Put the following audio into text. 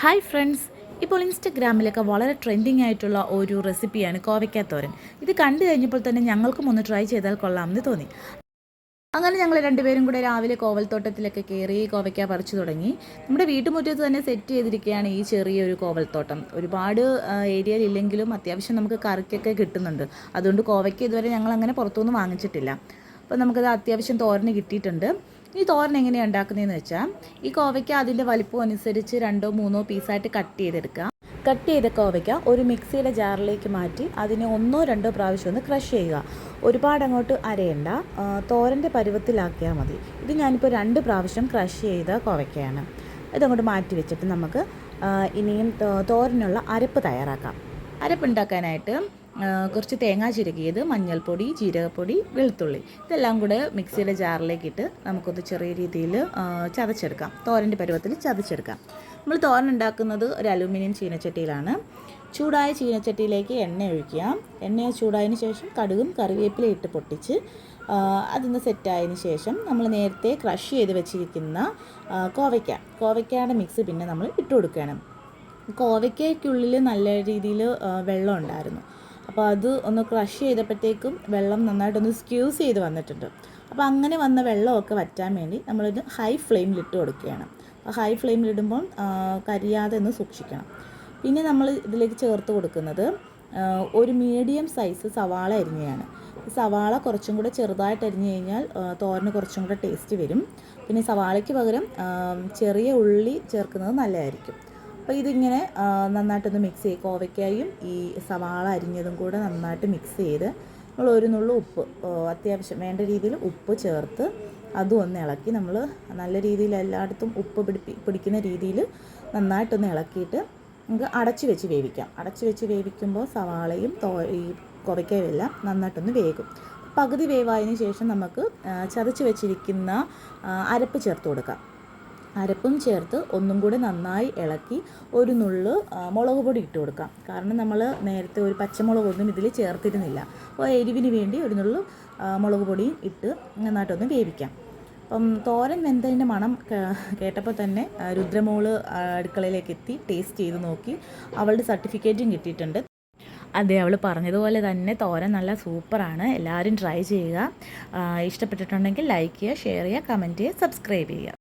Hi friends. ഇപ്പോൾ ഇൻസ്റ്റഗ്രാമിലൊക്കെ വളരെ trending ആയിട്ടുള്ള ഒരു റെസിപ്പിയാണ് കോവയ്ക്കാത്തോരൻ ഇത് കണ്ടു കഴിഞ്ഞപ്പോൾ തന്നെ ഞങ്ങൾക്കും ഒന്ന് ട്രൈ ചെയ്താൽ കൊള്ളാമെന്ന് തോന്നി. അങ്ങനെ ഞങ്ങൾ രണ്ടുപേരും കൂടെ രാവിലെ കോവൽത്തോട്ടത്തിലൊക്കെ കയറി കോവയ്ക്ക പറിച്ചു തുടങ്ങി. നമ്മുടെ വീട്ടുമുറ്റത്ത് തന്നെ സെറ്റ് ചെയ്തിരിക്കുകയാണ് ഈ ചെറിയൊരു കോവൽത്തോട്ടം. ഒരുപാട് ഏരിയയിൽ ഇല്ലെങ്കിലും അത്യാവശ്യം നമുക്ക് കറിക്കൊക്കെ കിട്ടുന്നുണ്ട്. അതുകൊണ്ട് കോവയ്ക്ക് ഇതുവരെ ഞങ്ങൾ അങ്ങനെ പുറത്തുനിന്ന് വാങ്ങിച്ചിട്ടില്ല. അപ്പോൾ നമുക്കത് അത്യാവശ്യം തോരന് കിട്ടിയിട്ടുണ്ട്. ഈ തോരൻ എങ്ങനെയാണ് ഉണ്ടാക്കുന്നതെന്ന് വെച്ചാൽ ഈ കോവയ്ക്ക അതിന്റെ വലിപ്പം അനുസരിച്ച് രണ്ടോ മൂന്നോ പീസായിട്ട് കട്ട് ചെയ്തെടുക്കുക. കട്ട് ചെയ്ത കോവയ്ക്ക ഒരു മിക്സിയുടെ ജാറിലേക്ക് മാറ്റി അതിനെ ഒന്നോ രണ്ടോ പ്രാവശ്യം ഒന്ന് ക്രഷ് ചെയ്യുക. ഒരുപാട് അങ്ങോട്ട് അരയണ്ട. തോരന്റെ പരുവത്തിലാക്കിയാൽ മതി. ഇത് ഞാനിപ്പോൾ രണ്ട് പ്രാവശ്യം ക്രഷ് ചെയ്ത കോവയ്ക്കയാണ്. ഇതങ്ങോട്ട് മാറ്റി വെച്ചിട്ട് നമുക്ക് ഇനിയും തോരനുള്ള അരപ്പ് തയ്യാറാക്കാം. അരപ്പുണ്ടാക്കാനായിട്ട് കുറച്ച് തേങ്ങ ചിരകിയത് മഞ്ഞൾപ്പൊടി ജീരകപ്പൊടി വെളുത്തുള്ളി. ഇതെല്ലാം കൂടെ മിക്സിയുടെ ജാറിലേക്ക് ഇട്ട് നമുക്കൊന്ന് ചെറിയ രീതിയിൽ ചതച്ചെടുക്കാം. തോരന്റെ പരുവത്തിൽ ചതച്ചെടുക്കാം. നമ്മൾ തോരൻ ഉണ്ടാക്കുന്നത് ഒരു അലൂമിനിയം ചീനച്ചട്ടിയിലാണ്. ചൂടായ ചീനച്ചട്ടിയിലേക്ക് എണ്ണ ഒഴിക്കുക. എണ്ണ ചൂടായതിനു ശേഷം കടുകും കറിവേപ്പിലയും ഇട്ട് പൊട്ടിച്ച് അതിന്ന് സെറ്റായതിന് ശേഷം നമ്മൾ നേരത്തെ ക്രഷ് ചെയ്ത് വെച്ചിരിക്കുന്ന കോവയ്ക്ക. കോവയ്ക്കയുടെ മിക്സ് പിന്നെ നമ്മൾ ഇട്ട് കൊടുക്കണം കോവയ്ക്കയ്ക്കുള്ളിൽ നല്ല രീതിയിൽ വെള്ളം ഉണ്ടായിരുന്നു. അപ്പോൾ അത് ഒന്ന് ക്രഷ് ചെയ്തപ്പോഴത്തേക്കും വെള്ളം നന്നായിട്ടൊന്ന് സ്ക്യൂസ് ചെയ്ത് വന്നിട്ടുണ്ട്. അപ്പോൾ അങ്ങനെ വന്ന വെള്ളമൊക്കെ വറ്റാൻ വേണ്ടി നമ്മളൊരു ഹൈ ഫ്ലെയിമിലിട്ട് കൊടുക്കുകയാണ്. അപ്പോൾ ഹൈ ഫ്ലെയിമിലിടുമ്പോൾ കരിയാതെ ഒന്ന് സൂക്ഷിക്കണം. പിന്നെ നമ്മൾ ഇതിലേക്ക് ചേർത്ത് കൊടുക്കുന്നത് ഒരു മീഡിയം സൈസ് സവാള അരിഞ്ഞയാണ്. സവാള കുറച്ചും കൂടെ ചെറുതായിട്ട് അരിഞ്ഞു കഴിഞ്ഞാൽ തോരന് കുറച്ചും കൂടെ ടേസ്റ്റ് വരും. പിന്നെ സവാളയ്ക്ക് പകരം ചെറിയ ഉള്ളി ചേർക്കുന്നത് നല്ലതായിരിക്കും. അപ്പോൾ ഇതിങ്ങനെ നന്നായിട്ടൊന്ന് മിക്സ് ചെയ്യുക കോവയ്ക്കായും ഈ സവാള അരിഞ്ഞതും കൂടെ നന്നായിട്ട് മിക്സ് ചെയ്ത് നമ്മൾ ഒരു നുള്ളു ഉപ്പ് അത്യാവശ്യം വേണ്ട രീതിയിൽ ഉപ്പ് ചേർത്ത് അതും ഒന്ന് ഇളക്കി നമ്മൾ നല്ല രീതിയിൽ എല്ലായിടത്തും ഉപ്പ് പിടിപ്പി പിടിക്കുന്ന രീതിയിൽ നന്നായിട്ടൊന്ന് ഇളക്കിയിട്ട് നമുക്ക് അടച്ചു വെച്ച് വേവിക്കാം. അടച്ചു വെച്ച് വേവിക്കുമ്പോൾ സവാളയും തോ ഈ കുറയ്ക്കയും എല്ലാം നന്നായിട്ടൊന്ന് വേകും. പകുതി വേവായതിനു ശേഷം നമുക്ക് ചതച്ച് വെച്ചിരിക്കുന്ന അരപ്പ് ചേർത്ത് കൊടുക്കാം. അരപ്പും ചേർത്ത് ഒന്നും കൂടി നന്നായി ഇളക്കി ഒരു നുള്ള് മുളക് പൊടി ഇട്ട് കൊടുക്കാം. കാരണം നമ്മൾ നേരത്തെ ഒരു പച്ചമുളകൊന്നും ഇതിൽ ചേർത്തിരുന്നില്ല. അപ്പോൾ എരിവിന് വേണ്ടി ഒരു നുള്ളു മുളക് പൊടിയും ഇട്ട് നന്നായിട്ടൊന്ന് വേവിക്കാം. അപ്പം തോരൻ വെന്തതിന്റെ മണം കേട്ടപ്പോൾ തന്നെ രുദ്രമോൾ അടുക്കളയിലേക്ക് എത്തി ടേസ്റ്റ് ചെയ്ത് നോക്കി. അവളുടെ സർട്ടിഫിക്കറ്റും കിട്ടിയിട്ടുണ്ട്. അതെ അവൾ പറഞ്ഞതുപോലെ തന്നെ തോരൻ നല്ല സൂപ്പറാണ്. എല്ലാവരും ട്രൈ ചെയ്യുക. ഇഷ്ടപ്പെട്ടിട്ടുണ്ടെങ്കിൽ ലൈക്ക് ചെയ്യുക ഷെയർ ചെയ്യുക കമന്റ് ചെയ്യുക സബ്സ്ക്രൈബ് ചെയ്യുക.